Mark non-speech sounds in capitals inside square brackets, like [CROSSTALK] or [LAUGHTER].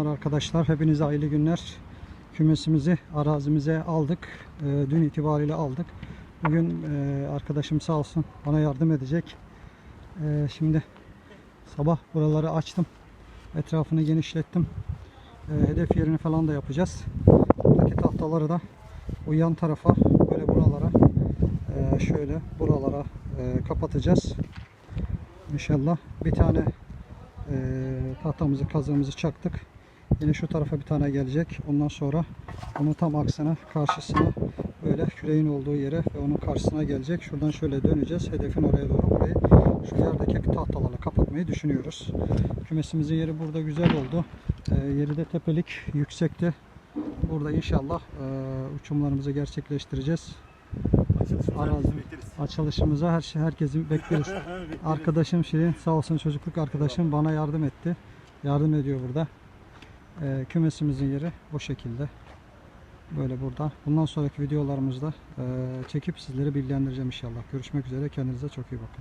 akşamlar arkadaşlar. Hepinize hayırlı günler. Kümesimizi arazimize aldık. Ee, dün itibariyle aldık. Bugün e, arkadaşım sağ olsun bana yardım edecek. Ee, şimdi sabah buraları açtım. Etrafını genişlettim. Ee, hedef yerini falan da yapacağız. Buradaki tahtaları da o yan tarafa böyle buralara e, şöyle buralara e, kapatacağız. İnşallah bir tane e, tahtamızı kazığımızı çaktık. Yine şu tarafa bir tane gelecek. Ondan sonra onun tam aksine karşısına böyle küreğin olduğu yere ve onun karşısına gelecek. Şuradan şöyle döneceğiz. Hedefin oraya doğru burayı şu yerdeki tahtalarla kapatmayı düşünüyoruz. Kümesimizin yeri burada güzel oldu. E, yeri de tepelik, yüksekti. Burada inşallah e, uçumlarımızı gerçekleştireceğiz. Arazi. Açılışımıza her şey herkesi bekliyoruz. [LAUGHS] Arkadaşım Şirin sağ olsun çocukluk arkadaşım bana yardım etti. Yardım ediyor burada. Ee, kümesimizin yeri bu şekilde. Böyle burada. Bundan sonraki videolarımızda e, çekip sizleri bilgilendireceğim inşallah. Görüşmek üzere. Kendinize çok iyi bakın.